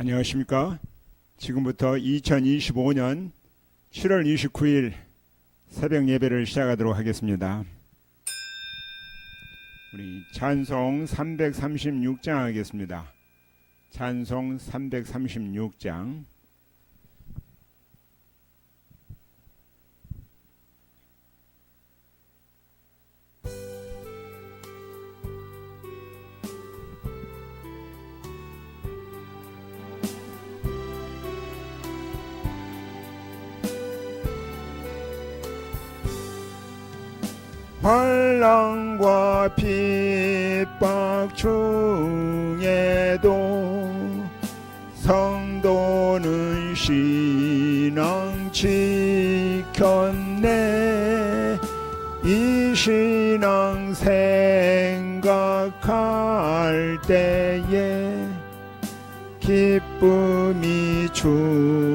안녕하십니까? 지금부터 2025년 7월 29일 새벽 예배를 시작하도록 하겠습니다. 우리 찬송 336장 하겠습니다. 찬송 336장 환란과 핍박 중에도 성도는 신앙 지켰네. 이 신앙 생각할 때에 기쁨이 충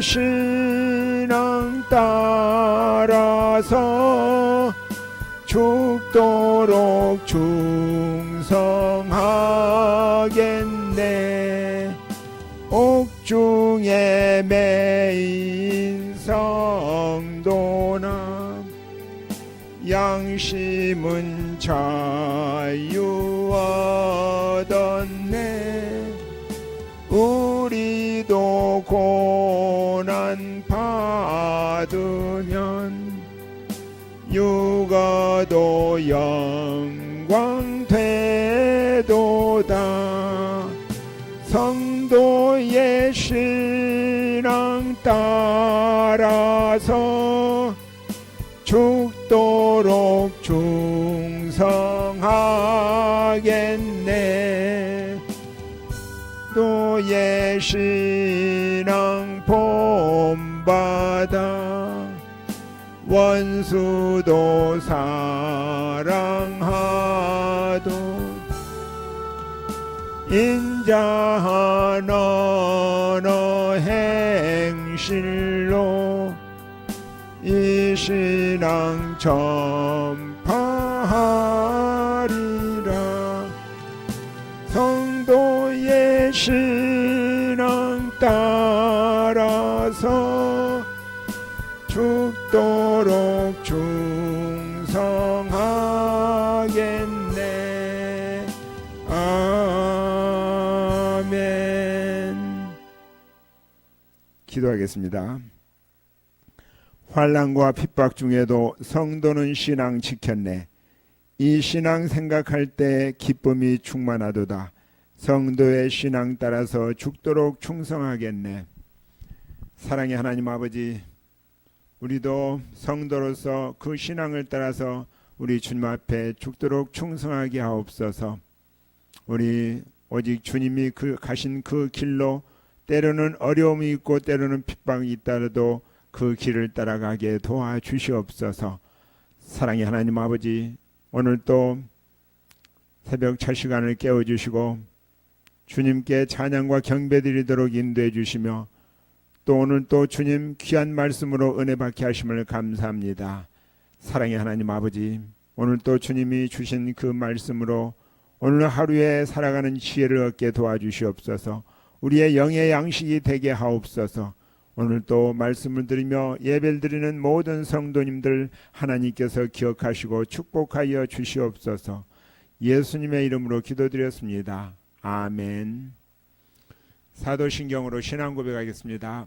신앙 따라서 죽도록 충성하겠네. 옥중에 매인 성도나 양심은 자유 얻었네. 우리도 고 육아도 영광 되도다. 성도의 신앙 따라서 죽도록 충성하겠네. 너의 신앙 본받아 원수도 사랑하도 인자한 언어 행실로 이 신앙 전 기도하겠습니다. 환란과 핍박 중에도 성도는 신앙 지켰네. 이 신앙 생각할 때 기쁨이 충만하도다. 성도의 신앙 따라서 죽도록 충성하겠네. 사랑의 하나님 아버지, 우리도 성도로서 그 신앙을 따라서 우리 주님 앞에 죽도록 충성하게 하옵소서. 우리 오직 주님이 그 가신 그 길로 때로는 어려움이 있고 때로는 핍박이 있다라도 그 길을 따라가게 도와주시옵소서. 사랑의 하나님 아버지, 오늘 또 새벽 첫 시간을 깨워 주시고 주님께 찬양과 경배드리도록 인도해 주시며 또 오늘 또 주님 귀한 말씀으로 은혜 받게 하심을 감사합니다. 사랑의 하나님 아버지, 오늘 또 주님이 주신 그 말씀으로 오늘 하루에 살아가는 지혜를 얻게 도와주시옵소서. 우리의 영의 양식이 되게 하옵소서. 오늘 또 말씀을 드리며 예배를 드리는 모든 성도님들 하나님께서 기억하시고 축복하여 주시옵소서. 예수님의 이름으로 기도드렸습니다. 아멘. 사도신경으로 신앙 고백하겠습니다.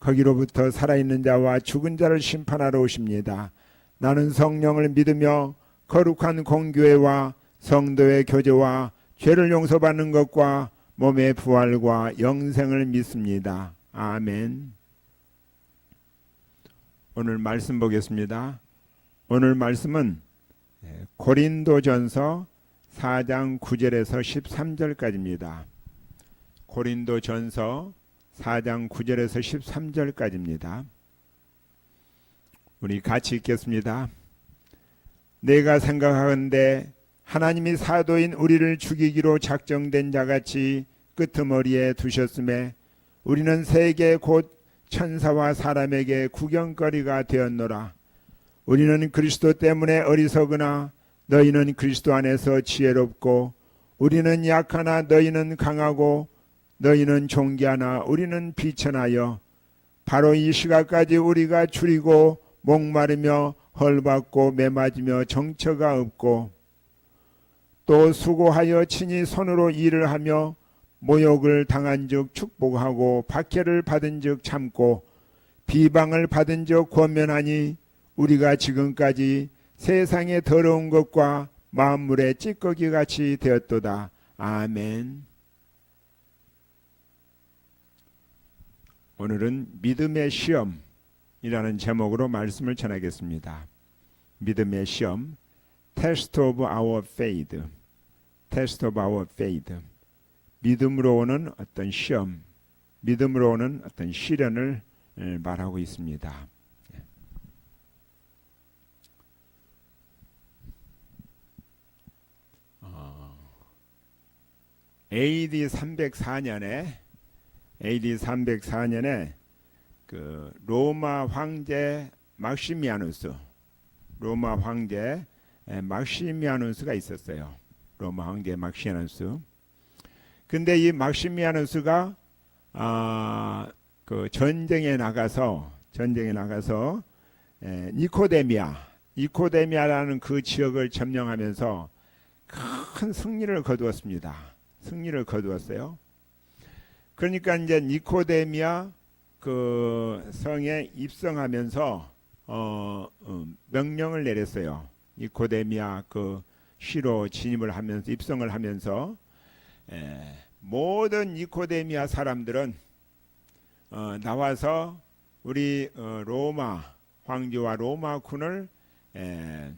거기로부터 살아있는 자와 죽은 자를 심판하러 오십니다. 나는 성령을 믿으며 거룩한 공교회와 성도의 교제와 죄를 용서받는 것과 몸의 부활과 영생을 믿습니다. 아멘. 오늘 말씀 보겠습니다. 오늘 말씀은 예, 고린도전서 4장 9절에서 13절까지입니다. 고린도전서 4장 9절에서 13절까지입니다. 우리 같이 읽겠습니다. 내가 생각하건대 하나님이 사도인 우리를 죽이기로 작정된 자같이 끄트머리에 두셨음에 우리는 세계 곧 천사와 사람에게 구경거리가 되었노라. 우리는 그리스도 때문에 어리석으나 너희는 그리스도 안에서 지혜롭고 우리는 약하나 너희는 강하고 너희는 존귀하나 우리는 비천하여 바로 이 시각까지 우리가 줄이고 목마르며 헐받고 매맞으며 정처가 없고 또 수고하여 친히 손으로 일을 하며 모욕을 당한 즉 축복하고 박해를 받은 즉 참고 비방을 받은 즉 권면하니 우리가 지금까지 세상의 더러운 것과 만물의 찌꺼기 같이 되었도다. 아멘. 오늘은 믿음의 시험이라는 제목으로 말씀을 전하겠습니다. 믿음의 시험, Test of our faith, Test of our faith. 믿음으로 오는 어떤 시험, 믿음으로 오는 어떤 시련을 에, 말하고 있습니다. 어, AD 304년에 AD 304년에 그 로마 황제 막시미아누스 로마 황제 에, 막시미아누스가 있었어요. 로마 황제 막시미아누스. 근데 이 막시미아누스가 아, 그 전쟁에 나가서 전쟁에 나가서 에, 니코데미아 니코데미아라는 그 지역을 점령하면서 큰 승리를 거두었습니다. 승리를 거두었어요. 그러니까 이제 니코데미아 그 성에 입성하면서 어, 어, 명령을 내렸어요. 니코데미아 그 시로 진입을 하면서 입성을 하면서 에, 모든 니코데미아 사람들은 어, 나와서 우리 어, 로마 황제와 로마 군을 에,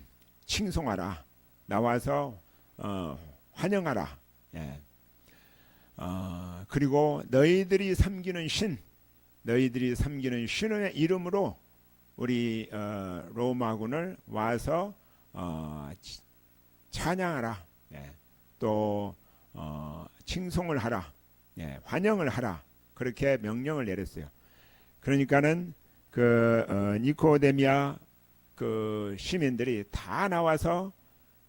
칭송하라. 나와서 어, 환영하라. 예. 어, 그리고 너희들이 섬기는 신, 너희들이 섬기는 신의 이름으로 우리 어, 로마군을 와서 어, 치- 찬양하라. 예. 또 어, 칭송을 하라. 예. 환영을 하라. 그렇게 명령을 내렸어요. 그러니까는 그 어, 니코데미아 그 시민들이 다 나와서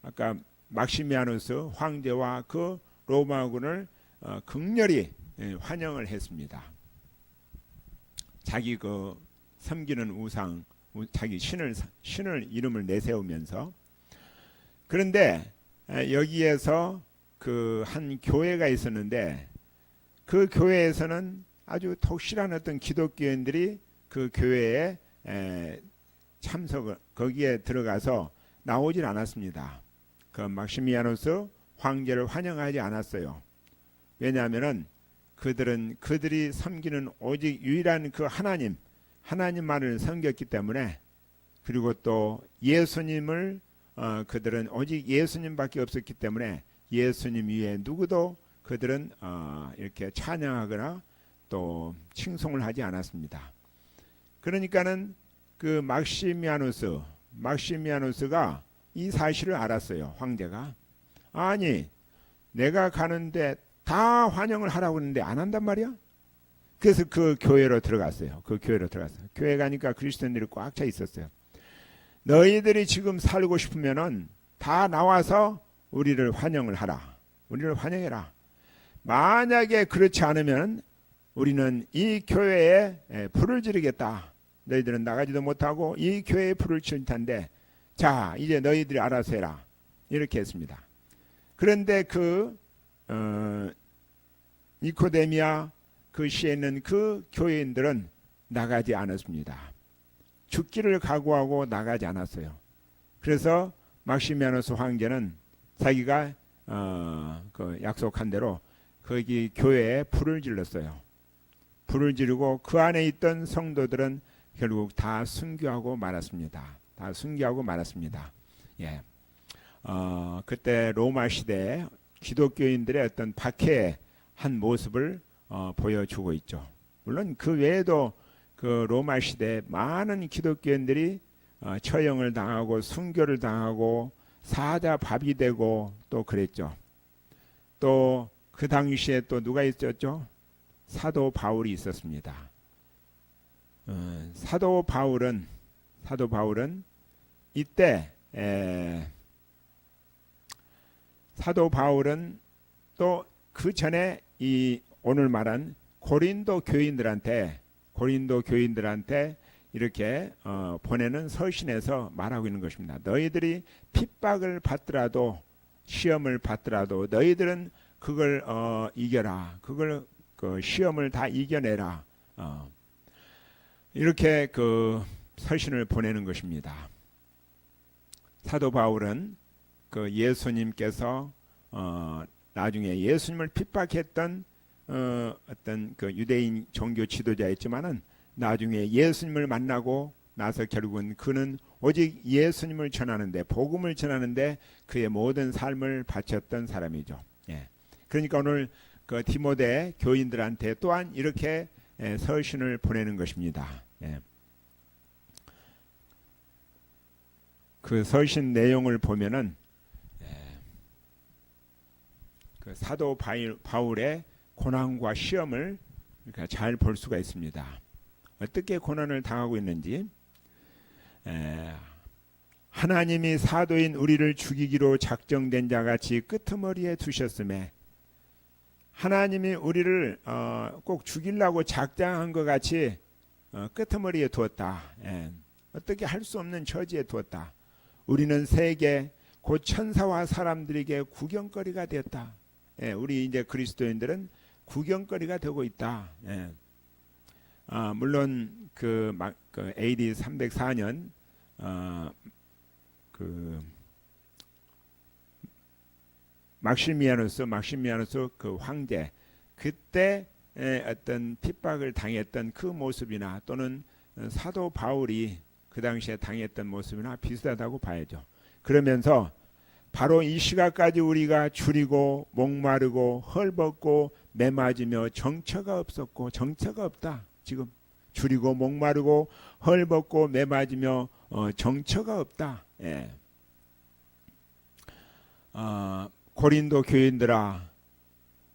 아까 막시미아누스 황제와 그 로마군을 어, 극렬히 예, 환영을 했습니다. 자기 그 섬기는 우상, 우- 자기 신을 신을 이름을 내세우면서 그런데 에, 여기에서 그 한 교회가 있었는데 그 교회에서는 아주 독실한 어떤 기독교인들이 그 교회에 에, 참석을 거기에 들어가서 나오질 않았습니다. 그 막시미아누스 황제를 환영하지 않았어요. 왜냐하면은 그들은 그들이 섬기는 오직 유일한 그 하나님 하나님만을 섬겼기 때문에 그리고 또 예수님을 어, 그들은 오직 예수님밖에 없었기 때문에 예수님 위에 누구도 그들은 어, 이렇게 찬양하거나 또 칭송을 하지 않았습니다. 그러니까는 그 막시미아누스 막시미아누스가 이 사실을 알았어요. 황제가 아니 내가 가는데 다 환영을 하라고 했는데 안 한단 말이야? 그래서 그 교회로 들어갔어요. 그 교회로 들어갔어요. 교회 가니까 그리스도인들이 꽉 차 있었어요. 너희들이 지금 살고 싶으면은 다 나와서 우리를 환영을 하라. 우리를 환영해라. 만약에 그렇지 않으면 우리는 이 교회에 에, 불을 지르겠다. 너희들은 나가지도 못하고 이 교회에 불을 칠 텐데 자 이제 너희들이 알아서 해라. 이렇게 했습니다. 그런데 그 어, 니코데미아 그 시에 있는 그 교회인들은 나가지 않았습니다. 죽기를 각오하고 나가지 않았어요. 그래서 막시미아누스 황제는 자기가 어, 그 약속한 대로 거기 교회에 불을 질렀어요. 불을 지르고 그 안에 있던 성도들은 결국 다 순교하고 말았습니다. 다 순교하고 말았습니다. 예. 어, 그때 로마 시대 기독교인들의 어떤 박해한 모습을 어, 보여주고 있죠. 물론 그 외에도 그 로마 시대 많은 기독교인들이 어, 처형을 당하고 순교를 당하고 사자 밥이 되고 또 그랬죠. 또 그 당시에 또 누가 있었죠? 사도 바울이 있었습니다. 어, 사도 바울은 사도 바울은 이때 에, 사도 바울은 또 그 전에 이 오늘 말한 고린도 교인들한테 고린도 교인들한테 이렇게 어, 보내는 서신에서 말하고 있는 것입니다. 너희들이 핍박을 받더라도 시험을 받더라도 너희들은 그걸 어, 이겨라. 그걸 그 시험을 다 이겨내라. 어. 이렇게 그 서신을 보내는 것입니다. 사도 바울은 그 예수님께서 어, 나중에 예수님을 핍박했던 어, 어떤 그 유대인 종교 지도자였지만은 나중에 예수님을 만나고 나서 결국은 그는 오직 예수님을 전하는데 복음을 전하는데 그의 모든 삶을 바쳤던 사람이죠. 예. 그러니까 오늘 그 디모데 교인들한테 또한 이렇게 예, 서신을 보내는 것입니다. 예. 그 서신 내용을 보면은 예, 그 사도 바울, 바울의 고난과 시험을 잘볼 수가 있습니다. 어떻게 고난을 당하고 있는지 에, 하나님이 사도인 우리를 죽이기로 작정된 자 같이 끄트머리에 두셨음에 하나님이 우리를 어, 꼭 죽이려고 작정한 것 같이 어, 끄트머리에 두었다. 예. 어떻게 할 수 없는 처지에 두었다. 우리는 세계 곧 천사와 사람들에게 구경거리가 되었다. 예, 우리 이제 그리스도인들은 구경거리가 되고 있다. 예. 아, 물론 그, 막, 그 AD 304년 어, 그 막시미아누스 막시미아누스 그 황제 그때 에, 어떤 핍박을 당했던 그 모습이나 또는 사도 바울이 그 당시에 당했던 모습이나 비슷하다고 봐야죠. 그러면서 바로 이 시각까지 우리가 줄이고 목마르고 헐벗고 매맞으며 정처가 없었고 정처가 없다. 지금 줄이고 목마르고 헐벗고 매맞으며 어, 정처가 없다. 예. 어, 고린도 교인들아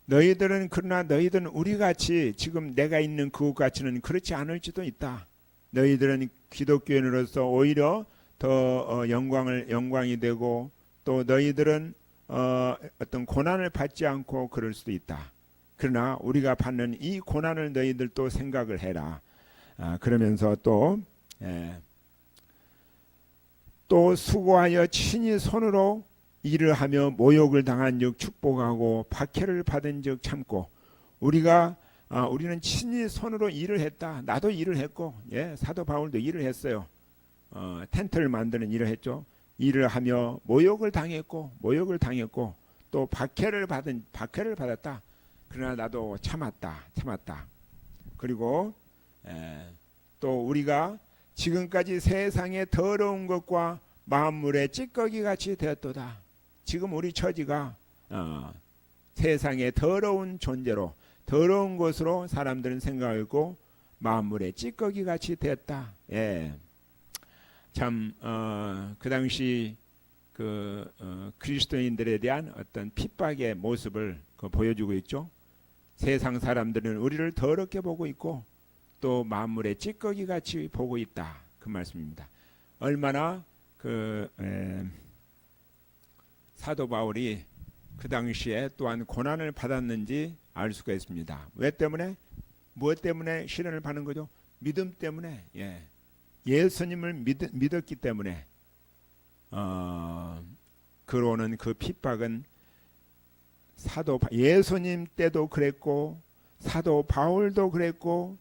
너희들은 그러나 너희들은 우리 같이 지금 내가 있는 그곳 같이는 그렇지 않을지도 있다. 너희들은 기독교인으로서 오히려 더 어, 영광을 영광이 되고 또 너희들은 어, 어떤 고난을 받지 않고 그럴 수도 있다. 그러나 우리가 받는 이 고난을 너희들 또 생각을 해라. 아, 그러면서 또, 예, 또 수고하여 친히 손으로 일을 하며 모욕을 당한 즉 축복하고 박해를 받은 즉 참고 우리가 아, 우리는 친히 손으로 일을 했다. 나도 일을 했고, 예, 사도 바울도 일을 했어요. 어, 텐트를 만드는 일을 했죠. 일을 하며 모욕을 당했고, 모욕을 당했고, 또 박해를 받은 박해를 받았다. 그러나 나도 참았다, 참았다. 그리고 에, 또 우리가 지금까지 세상의 더러운 것과 만물의 찌꺼기 같이 되었도다. 지금 우리 처지가 어, 세상의 더러운 존재로 더러운 것으로 사람들은 생각하고 만물의 찌꺼기 같이 되었다. 예. 참, 어, 그 당시 그 어, 그리스도인들에 대한 어떤 핍박의 모습을 그 보여주고 있죠. 세상 사람들은 우리를 더럽게 보고 있고 또 만물의 찌꺼기 같이 보고 있다. 그 말씀입니다. 얼마나 그 에, 사도 바울이 그 당시에 또한 고난을 받았는지 알 수가 있습니다. 왜 때문에? 무엇 때문에 시련을 받는 거죠? 믿음 때문에. 예. 예수님을 믿, 믿었기 때문에 어, 그러는 그 핍박은 사도 예수님 때도 그랬고 사도 바울도 그랬고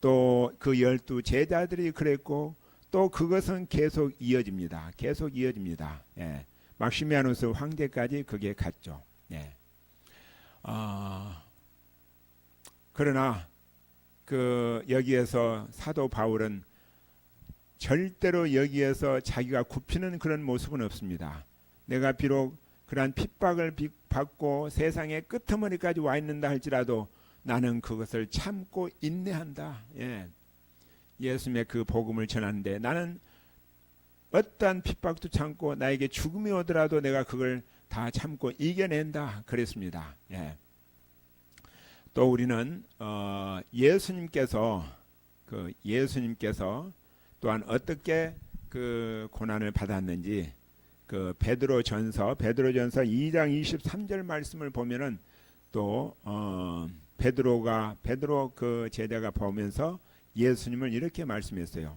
또 그 열두 제자들이 그랬고 또 그것은 계속 이어집니다. 계속 이어집니다. 예. 막시미아누스 황제까지 그게 갔죠. 예. 어, 그러나 그 여기에서 사도 바울은 절대로 여기에서 자기가 굽히는 그런 모습은 없습니다. 내가 비록 그러한 핍박을 비- 받고 세상의 끄트머리까지 와 있는다 할지라도 나는 그것을 참고 인내한다. 예. 예수님의 그 복음을 전하는데 나는 어떠한 핍박도 참고 나에게 죽음이 오더라도 내가 그걸 다 참고 이겨낸다 그랬습니다. 예. 또 우리는 어, 예수님께서 그 예수님께서 또한 어떻게 그 고난을 받았는지 그 베드로 전서 베드로 전서 2장 23절 말씀을 보면은 또 어, 베드로가 베드로 그 제자가 보면서 예수님을 이렇게 말씀했어요.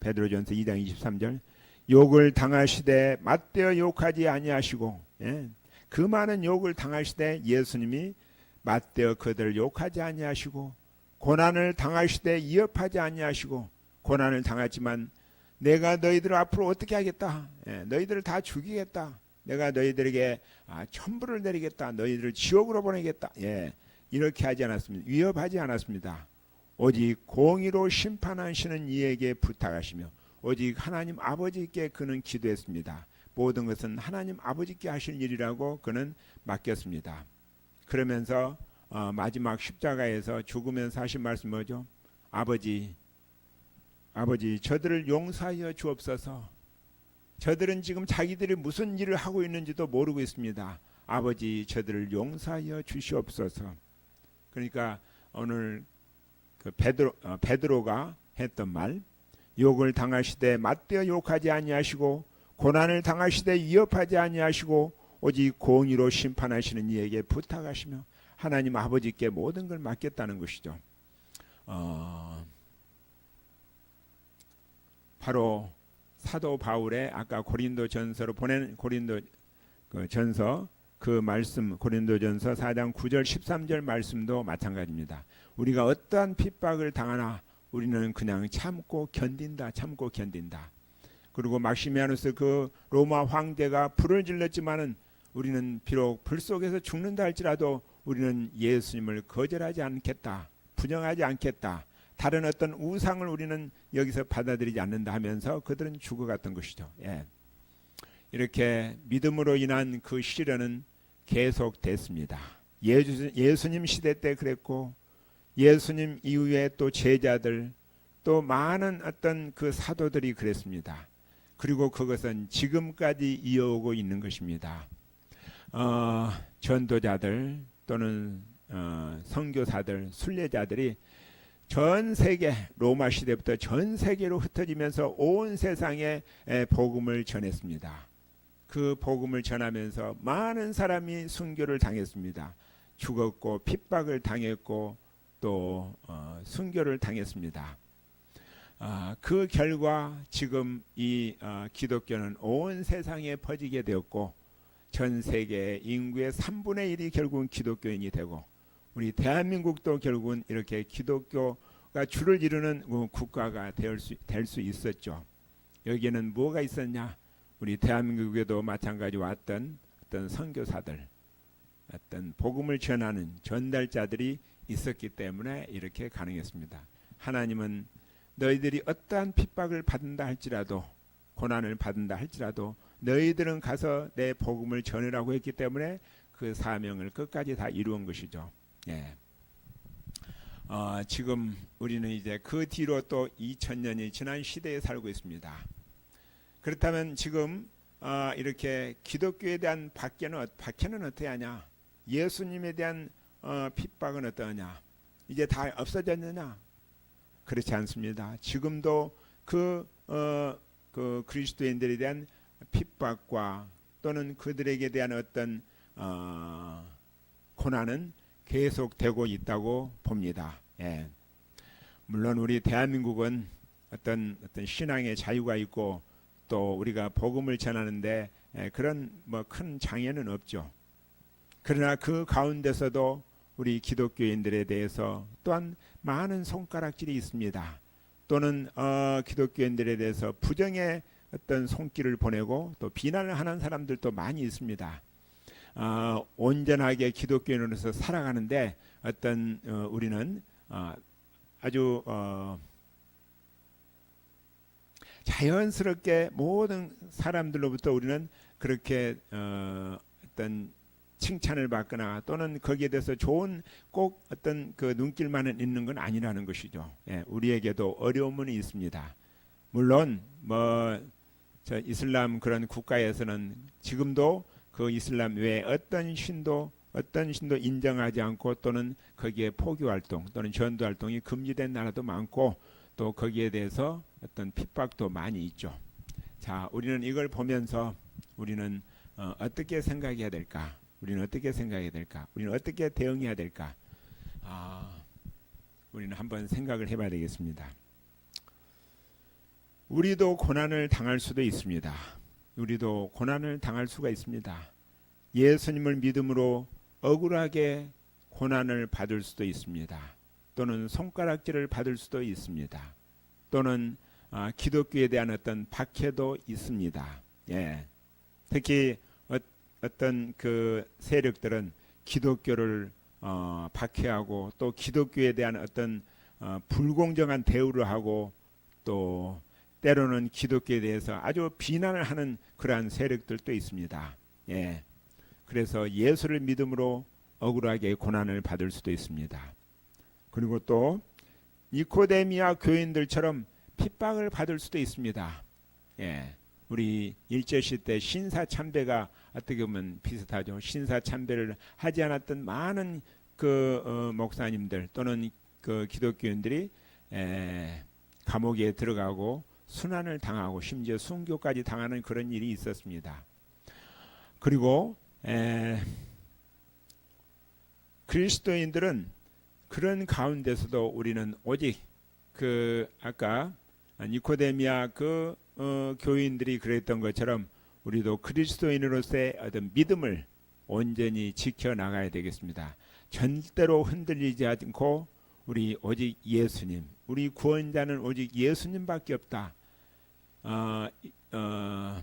베드로 전서 2장 23절 욕을 당하시되 맞대어 욕하지 아니하시고 예. 그 많은 욕을 당하시되 예수님이 맞대어 그들을 욕하지 아니하시고 고난을 당하시되 이업하지 아니하시고 고난을 당했지만 내가 너희들 앞으로 어떻게 하겠다 예, 너희들을 다 죽이겠다 내가 너희들에게 아, 천부를 내리겠다 너희들을 지옥으로 보내겠다 예, 이렇게 하지 않았습니다 위협하지 않았습니다 오직 공의로 심판하시는 이에게 부탁하시며 오직 하나님 아버지께 그는 기도했습니다. 모든 것은 하나님 아버지께 하실 일이라고 그는 맡겼습니다. 그러면서 어, 마지막 십자가에서 죽으면서 하신 말씀 뭐죠? 아버지, 아버지, 저들을 용서하여 주옵소서. 저들은 지금 자기들이 무슨 일을 하고 있는지도 모르고 있습니다. 아버지, 저들을 용서하여 주시옵소서. 그러니까 오늘 그 베드로 어, 베드로가 했던 말 욕을 당하시되 맞대어 욕하지 아니하시고 고난을 당하시되 위협하지 아니하시고 오직 공의로 심판하시는 이에게 부탁하시며 하나님 아버지께 모든 걸 맡겼다는 것이죠. 어, 바로 사도 바울의 아까 고린도 전서로 보낸 고린도 그 전서 그 말씀 고린도전서 4장 9절 13절 말씀도 마찬가지입니다. 우리가 어떠한 핍박을 당하나 우리는 그냥 참고 견딘다. 참고 견딘다. 그리고 막시미아누스 그 로마 황제가 불을 질렀지만은 우리는 비록 불 속에서 죽는다 할지라도 우리는 예수님을 거절하지 않겠다. 부정하지 않겠다. 다른 어떤 우상을 우리는 여기서 받아들이지 않는다 하면서 그들은 죽어갔던 것이죠. 예. 이렇게 믿음으로 인한 그 시련은 계속됐습니다. 예수, 예수님 시대 때 그랬고 예수님 이후에 또 제자들 또 많은 어떤 그 사도들이 그랬습니다. 그리고 그것은 지금까지 이어오고 있는 것입니다. 어, 전도자들 또는 어, 선교사들, 순례자들이 전 세계 로마 시대부터 전 세계로 흩어지면서 온 세상에 에, 복음을 전했습니다. 그 복음을 전하면서 많은 사람이 순교를 당했습니다. 죽었고 핍박을 당했고 또 어, 순교를 당했습니다. 아, 그 결과 지금 이 어, 기독교는 온 세상에 퍼지게 되었고 전 세계 인구의 3분의 1이 결국은 기독교인이 되고 우리 대한민국도 결국은 이렇게 기독교가 주를 이루는 어, 국가가 될 수 될 수 있었죠. 여기에는 뭐가 있었냐? 우리 대한민국에도 마찬가지 왔던 어떤 선교사들, 어떤 복음을 전하는 전달자들이 있었기 때문에 이렇게 가능했습니다. 하나님은 너희들이 어떠한 핍박을 받는다 할지라도 고난을 받는다 할지라도 너희들은 가서 내 복음을 전하라고 했기 때문에 그 사명을 끝까지 다 이루은 것이죠. 예. 어, 지금 우리는 이제 그 뒤로 또 2000년이 지난 시대에 살고 있습니다. 그렇다면 지금 어, 이렇게 기독교에 대한 박해는, 어- 박해는 어떻게 하냐? 예수님에 대한 어, 핍박은 어떠하냐? 이제 다 없어졌느냐? 그렇지 않습니다. 지금도 그, 어, 그 그리스도인들에 대한 핍박과 또는 그들에게 대한 어떤 어, 고난은 계속되고 있다고 봅니다. 예. 물론 우리 대한민국은 어떤 어떤 신앙의 자유가 있고 또 우리가 복음을 전하는데 예, 그런 뭐 큰 장애는 없죠. 그러나 그 가운데서도 우리 기독교인들에 대해서 또한 많은 손가락질이 있습니다. 또는 어, 기독교인들에 대해서 부정의 어떤 손길을 보내고 또 비난을 하는 사람들도 많이 있습니다. 어, 온전하게 기독교인으로서 살아가는데 어떤 어, 우리는 어, 아주 어, 자연스럽게 모든 사람들로부터 우리는 그렇게 어, 어떤 칭찬을 받거나 또는 거기에 대해서 좋은 꼭 어떤 그 눈길만은 있는 건 아니라는 것이죠. 예, 우리에게도 어려움은 있습니다. 물론 뭐저 이슬람 그런 국가에서는 지금도 그 이슬람 외에 어떤 신도 어떤 신도 인정하지 않고 또는 거기에 포교 활동 또는 전도 활동이 금지된 나라도 많고 또 거기에 대해서 어떤 핍박도 많이 있죠. 자, 우리는 이걸 보면서 우리는 어, 어떻게 생각해야 될까? 우리는 어떻게 생각해야 될까? 우리는 어떻게 대응해야 될까? 아, 우리는 한번 생각을 해봐야 되겠습니다. 우리도 고난을 당할 수도 있습니다. 우리도 고난을 당할 수가 있습니다. 예수님을 믿음으로 억울하게 고난을 받을 수도 있습니다. 또는 손가락질을 받을 수도 있습니다. 또는 아, 기독교에 대한 어떤 박해도 있습니다. 예. 특히 어, 어떤 그 세력들은 기독교를 어, 박해하고 또 기독교에 대한 어떤 어, 불공정한 대우를 하고 또 때로는 기독교에 대해서 아주 비난을 하는 그러한 세력들도 있습니다. 예. 그래서 예수를 믿음으로 억울하게 고난을 받을 수도 있습니다. 그리고 또 니코데미아 교인들처럼 핍박을 받을 수도 있습니다. 예. 우리 일제시 때 신사 참배가 어떻게 보면 비슷하죠. 신사 참배를 하지 않았던 많은 그 어, 목사님들 또는 그 기독교인들이 에, 감옥에 들어가고 순환을 당하고 심지어 순교까지 당하는 그런 일이 있었습니다. 그리고 에, 그리스도인들은 그런 가운데서도 우리는 오직 그 아까 니코데미아 그 어, 교인들이 그랬던 것처럼 우리도 그리스도인으로서의 어떤 믿음을 온전히 지켜 나가야 되겠습니다. 절대로 흔들리지 않고 우리 오직 예수님, 우리 구원자는 오직 예수님밖에 없다. 어, 어,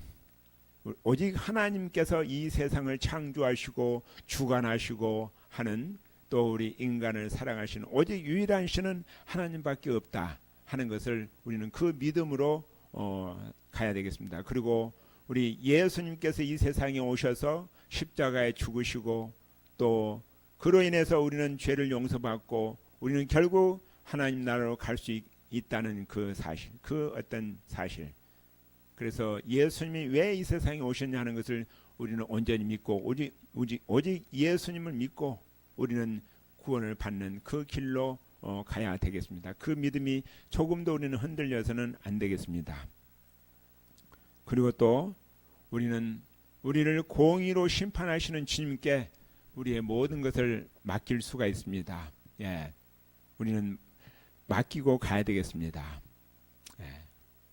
오직 하나님께서 이 세상을 창조하시고 주관하시고 하는 또 우리 인간을 사랑하시는 오직 유일한 신은 하나님밖에 없다 하는 것을 우리는 그 믿음으로 어, 가야 되겠습니다. 그리고 우리 예수님께서 이 세상에 오셔서 십자가에 죽으시고 또 그로 인해서 우리는 죄를 용서받고 우리는 결국 하나님 나라로 갈 수 있다는 그 사실, 그 어떤 사실. 그래서 예수님이 왜 이 세상에 오셨냐 하는 것을 우리는 온전히 믿고 오직, 오직, 오직 예수님을 믿고 우리는 구원을 받는 그 길로 어, 가야 되겠습니다. 그 믿음이 조금도 우리는 흔들려서는 안 되겠습니다. 그리고 또 우리는 우리를 공의로 심판하시는 주님께 우리의 모든 것을 맡길 수가 있습니다. 예, 우리는 맡기고 가야 되겠습니다. 예,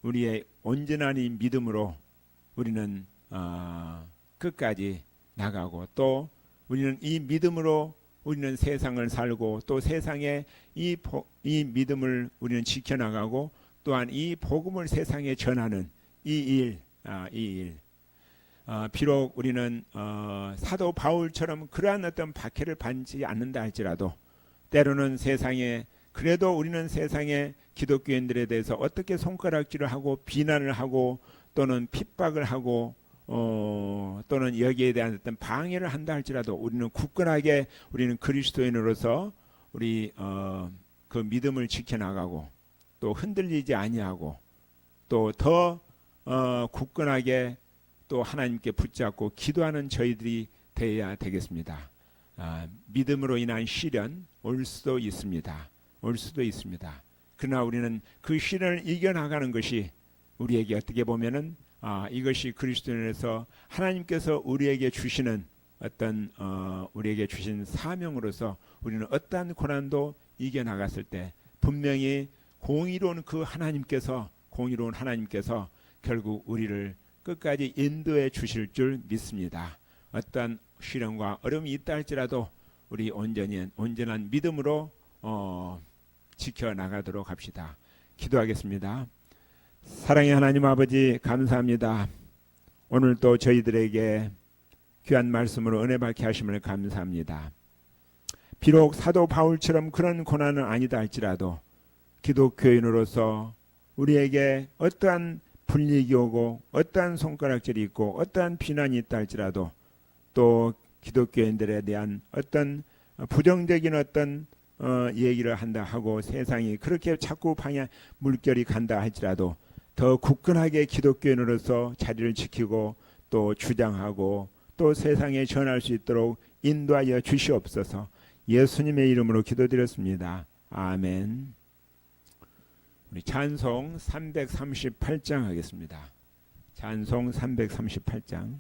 우리의 온전한 이 믿음으로 우리는 어, 끝까지 나가고 또 우리는 이 믿음으로 우리는 세상을 살고 또 세상에 이, 이 믿음을 우리는 지켜나가고 또한 이 복음을 세상에 전하는 이 일, 아. 어, 비록 우리는 어, 사도 바울처럼 그러한 어떤 박해를 받지 않는다 할지라도 때로는 세상에 그래도 우리는 세상에 기독교인들에 대해서 어떻게 손가락질을 하고 비난을 하고 또는 핍박을 하고 어, 또는 여기에 대한 어떤 방해를 한다 할지라도 우리는 굳건하게 우리는 그리스도인으로서 우리 어, 그 믿음을 지켜나가고 또 흔들리지 아니하고 또더 어, 굳건하게 또 하나님께 붙잡고 기도하는 저희들이 되어야 되겠습니다. 아, 믿음으로 인한 시련 올 수도 있습니다. 올 수도 있습니다. 그러나 우리는 그 시련을 이겨나가는 것이 우리에게 어떻게 보면은 아, 이것이 그리스도인에서 하나님께서 우리에게 주시는 어떤 어, 우리에게 주신 사명으로서 우리는 어떠한 고난도 이겨 나갔을 때 분명히 공의로운 그 하나님께서 공의로운 하나님께서 결국 우리를 끝까지 인도해 주실 줄 믿습니다. 어떠한 시련과 어려움이 있다 할지라도 우리 온전히 온전한 믿음으로 어, 지켜 나가도록 합시다. 기도하겠습니다. 사랑의 하나님 아버지 감사합니다. 오늘 또 저희들에게 귀한 말씀으로 은혜 받게 하심을 감사합니다. 비록 사도 바울처럼 그런 고난은 아니다 할지라도 기독교인으로서 우리에게 어떠한 불이익이 오고 어떠한 손가락질이 있고 어떠한 비난이 있다 할지라도 또 기독교인들에 대한 어떤 부정적인 어떤 어, 얘기를 한다 하고 세상이 그렇게 자꾸 방향 물결이 간다 할지라도 더 굳건하게 기독교인으로서 자리를 지키고 또 주장하고 또 세상에 전할 수 있도록 인도하여 주시옵소서 예수님의 이름으로 기도드렸습니다. 아멘. 우리 찬송 338장 하겠습니다. 찬송 338장.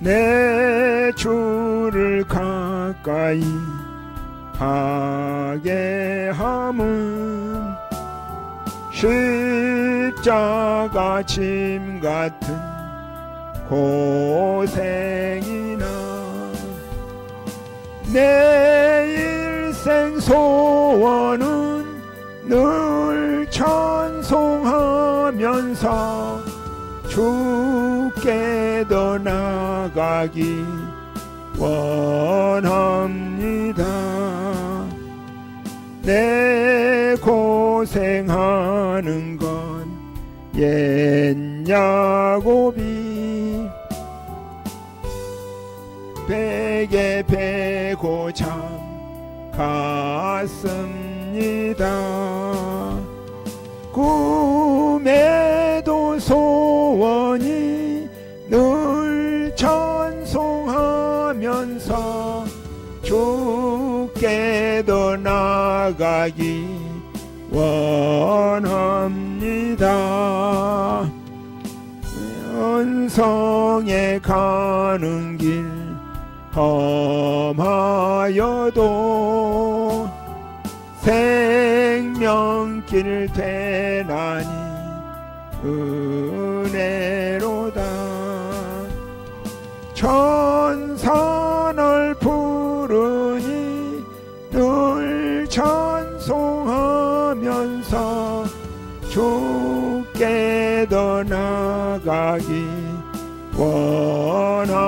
내 주를 가까이 하게 함은 십자가 짐 같은 고생이나 내 일생 소원은 늘 찬송하면서 주께 더 나가기 원합니다. 내 고생하는 건 옛야곱이 베개 베고 참 갔습니다. 더 나가기 원합니다. 연성에 가는 길 험하여도 생명길 되나니 나가기 원합니다.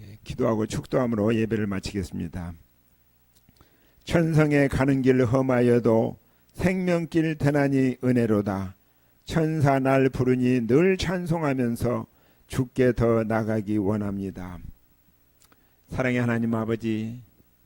예, 기도하고 축도함으로 예배를 마치겠습니다. 천성에 가는 길 험하여도 생명길 대나니 은혜로다. 천사 날 부르니 늘 찬송하면서 주께 더 나가기 원합니다. 사랑의 하나님 아버지,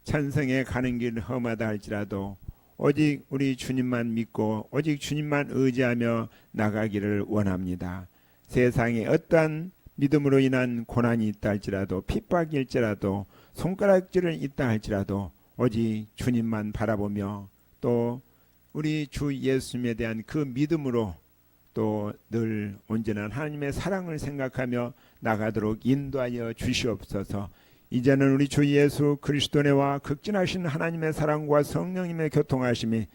천성에 가는 길 험하다 할지라도 오직 우리 주님만 믿고 오직 주님만 의지하며 나가기를 원합니다. 세상에 어떠한 믿음으로 인한 고난이 있다 할지라도 핍박일지라도 손가락질은 있다 할지라도 오직 주님만 바라보며 또 우리 주 예수님에 대한 그 믿음으로 또 늘 온전한 하나님의 사랑을 생각하며 나가도록 인도하여 주시옵소서. 이제는 우리 주 예수 그리스도네와 극진하신 하나님의 사랑과 성령님의 교통하심이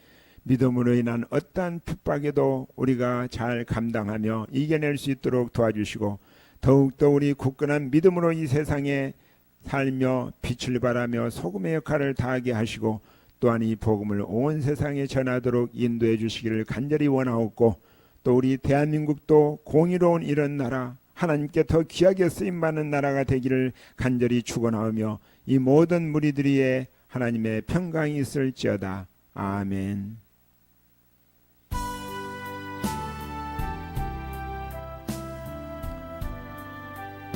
믿음으로 인한 어떠한 핍박에도 우리가 잘 감당하며 이겨낼 수 있도록 도와주시고 더욱더 우리 굳건한 믿음으로 이 세상에 살며 빛을 발하며 소금의 역할을 다하게 하시고 또한 이 복음을 온 세상에 전하도록 인도해 주시기를 간절히 원하옵고 또 우리 대한민국도 공의로운 이런 나라 하나님께 더 귀하게 쓰임 받는 나라가 되기를 간절히 축원하오며 이 모든 무리들이의 하나님의 평강이 있을지어다 아멘.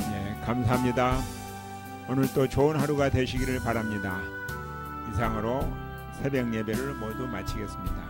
예, 감사합니다. 오늘 또 좋은 하루가 되시기를 바랍니다. 이상으로 새벽 예배를 모두 마치겠습니다.